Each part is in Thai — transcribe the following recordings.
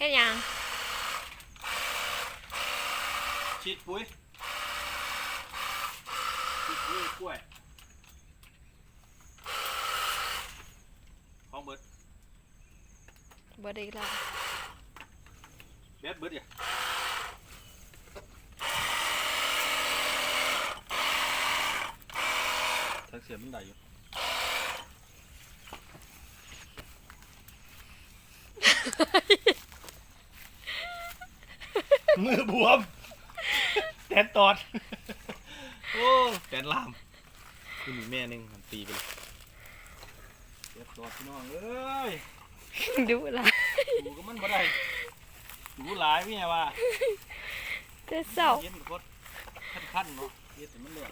ฮ็ดหยังฉีดปุ๋ยฉีดปุ๋ยกล้วยของเบิดบ่ได้อีกแล้วแบดเบิดอย่าทักเสียมันได้อยู่ มือบวมแตนตอด โอ้แตนลามคือมีแม่หนึงมันตีไปเลยแตนตอดพี่น้องเอ้ยดูหลายดูก็มันบ่ได้ดูหลายพี่ไงว่าแต่เศร้าเย็นกดขั้นๆเนาะเย็นแต่มันเหลือ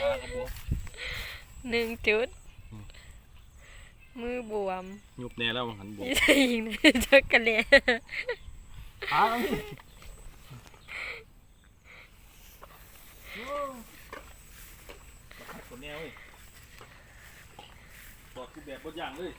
ตากระบอกหนึ่งจุดอื มมือบวมยุบแน่แล้วหันบวกยี่สิบยิงในจักรเลียตาแล้วนี่โอ้บักคักตัวแนวเว้ยบอกคือแบบบดอย่างเลย